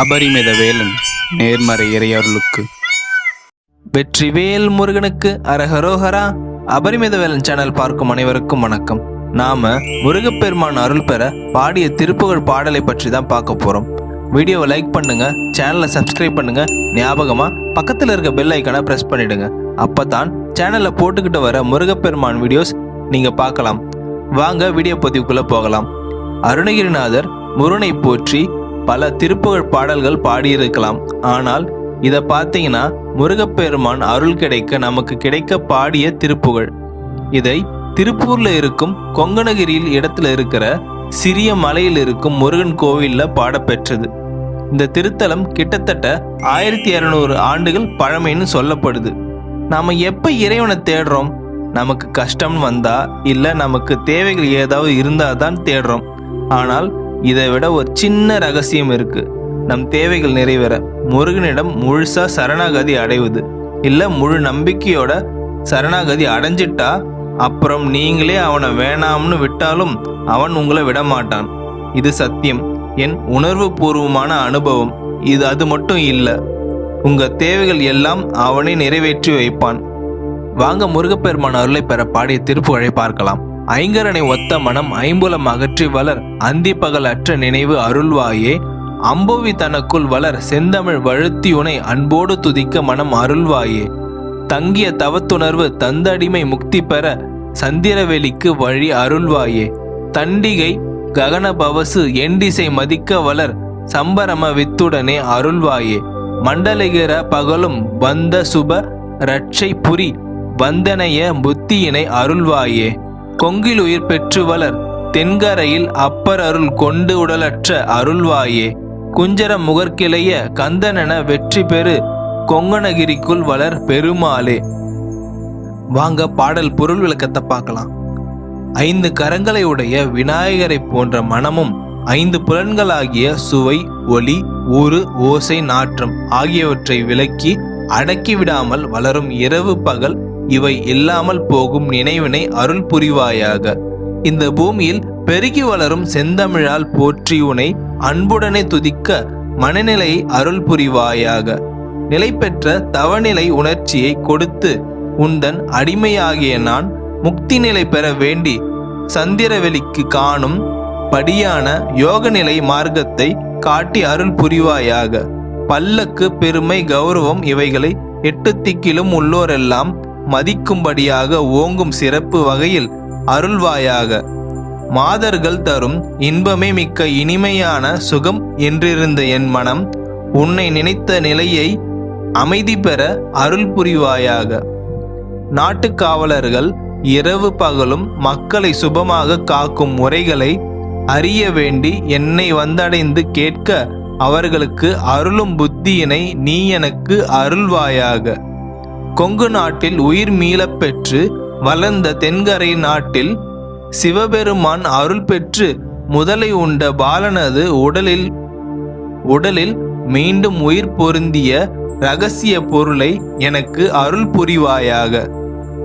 அபரிமித வேலன் நேர்மறை இறையருளுக்கு. வெற்றிவேல் முருகனுக்கு அரஹரோஹரா. அபரிமித வேலன் சேனல் பார்க்கும் அனைவருக்கும் வணக்கம். நாம முருகப்பெருமான் அருள் பெற பாடிய திருப்புகழ் பாடலை பற்றி தான் பார்க்க போறோம். வீடியோவை லைக் பண்ணுங்க சேனலை சப்ஸ்கிரைப் பண்ணுங்க ஞாபகமா பக்கத்தில் இருக்க பெல் ஐக்கனை பிரஸ் பண்ணிடுங்க. அப்பதான் சேனல்ல போட்டுக்கிட்டு வர முருகப்பெருமான் வீடியோஸ் நீங்க பார்க்கலாம். வாங்க வீடியோ பதிவுக்குள்ள போகலாம். அருணகிரிநாதர் முருனை போற்றி பல திருப்புகழ் பாடல்கள் பாடியிருக்கலாம். ஆனால் இதை பார்த்தீங்கன்னா முருகப்பெருமான் அருள் கிடைக்க நமக்கு கிடைக்க பாடிய திருப்புகழ். இதை திருப்பூர்ல இருக்கும் கொங்கணகிரியில் இடத்துல இருக்கிற சிறிய மலையில் இருக்கும் முருகன் கோவில்ல பாடப்பெற்றது. இந்த திருத்தலம் கிட்டத்தட்ட ஆயிரத்தி இரநூறு ஆண்டுகள் பழமைன்னு சொல்லப்படுது. நாம் எப்போ இறைவனை தேடுறோம்? நமக்கு கஷ்டம்னு வந்தா இல்லை நமக்கு தேவைகள் ஏதாவது இருந்தால் தான் தேடுறோம். ஆனால் இதை விட ஒரு சின்ன ரகசியம் இருக்கு. நம் தேவைகள் நிறைவேற. முருகனிடம் முழுசா சரணாகதி அடைவது. இல்ல முழு நம்பிக்கையோட சரணாகதி அடைஞ்சிட்டா அப்புறம் நீங்களே அவனை வேணாம்னு விட்டாலும் அவன் உங்களை விட மாட்டான் இது சத்தியம். என் உணர்வு பூர்வமான அனுபவம். இது அது மட்டும் இல்லை. உங்க தேவைகள் எல்லாம் அவனை நிறைவேற்றி வைப்பான். வாங்க முருகப்பெருமான் அருளை பெற பாடிய திருப்புகழை பார்க்கலாம். ஐங்கரனை ஒத்த மனம் ஐம்புலம் அகற்றி வளர் அந்தி பகல் அற்ற நினைவு அருள்வாயே. அம்புவி தனக்குள் வளர் செந்தமிழ் வழுத்தியுனை அன்போடு துதிக்க மனம் அருள்வாயே. தங்கிய தவத்துணர்வு தந்தடிமை முக்தி பெற சந்திரவெளிக்கு வழி அருள்வாயே. தண்டிகை ககனபவசு எண்டிசை மதிக்க வளர் சம்பரம வித்துடனே அருள்வாயே. மண்டலகிற பகலும் வந்த சுப ரட்சை புரி வந்தனைய புத்தியினை அருள்வாயே. கொங்கில் உயிர் பெற்று வளர் தென்கரையில் அப்பர் அருள் கொண்டு உடலற்ற அருள்வாயே. குஞ்சர முகர்கிளைய கந்தனென வெற்றி பெறு கொங்கணகிரிக்குள் வளர் பெருமாளே. வாங்க பாடல் பொருள் விளக்கத்தை பார்க்கலாம். ஐந்து கரங்களை உடைய விநாயகரை போன்ற மனமும் ஐந்து புலன்களாகிய சுவை ஒளி ஊறு ஓசை நாற்றம் ஆகியவற்றை விலக்கி அடக்கி விடாமல் வளரும் இரவு பகல் இவை இல்லாமல் போகும் நினைவினை அருள் புரிவாயாக. இந்த பூமியில் பெருகி வளரும் செந்தமிழால் போற்றி உனை அன்புடனே துதிக்க மனநிலை அருள் புரிவாயாக. நிலைபெற்ற தவநிலை உணர்ச்சியை கொடுத்து உந்தன் அடிமையாகிய நான் முக்தி நிலை பெற வேண்டி சந்திரவெளிக்கு காணும் படியான யோகநிலை மார்க்கத்தை காட்டி அருள் புரிவாயாக. பல்லக்கு பெருமை கௌரவம் இவைகளை எட்டு திக்கிலும் உள்ளோரெல்லாம் மதிக்கும்படியாக ஓங்கும் சிறப்பு வகையில் அருள்வாயாக. மாதர்கள் தரும் இன்பமே மிக்க இனிமையான சுகம் என்றிருந்த என் மனம் உன்னை நினைத்த நிலையை அமைதி பெற அருள் புரிவாயாக. நாட்டுக்காவலர்கள் இரவு பகலும் மக்களை சுபமாக காக்கும் முறைகளை அறிய வேண்டி என்னை வந்தடைந்து கேட்க அவர்களுக்கு அருளும் புத்தியினை நீ எனக்கு அருள்வாயாக. கொங்கு நாட்டில் உயிர் மீளப் பெற்று வளர்ந்த தென்கரை நாட்டில் சிவபெருமான் அருள் பெற்று முதலை உண்ட பாலனது உடலில் உடலில் மீண்டும் உயிர் பொருந்திய ரகசிய பொருளை எனக்கு அருள் புரிவாயாக.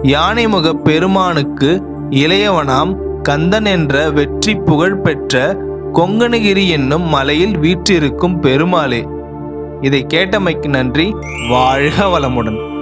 யானைமுக பெருமானுக்கு இளையவனாம் கந்தன் என்ற வெற்றி புகழ் பெற்ற கொங்கணகிரி என்னும் மலையில் வீற்றிருக்கும் பெருமாளே. இதை கேட்டமைக்கு நன்றி. வாழ்க வளமுடன்.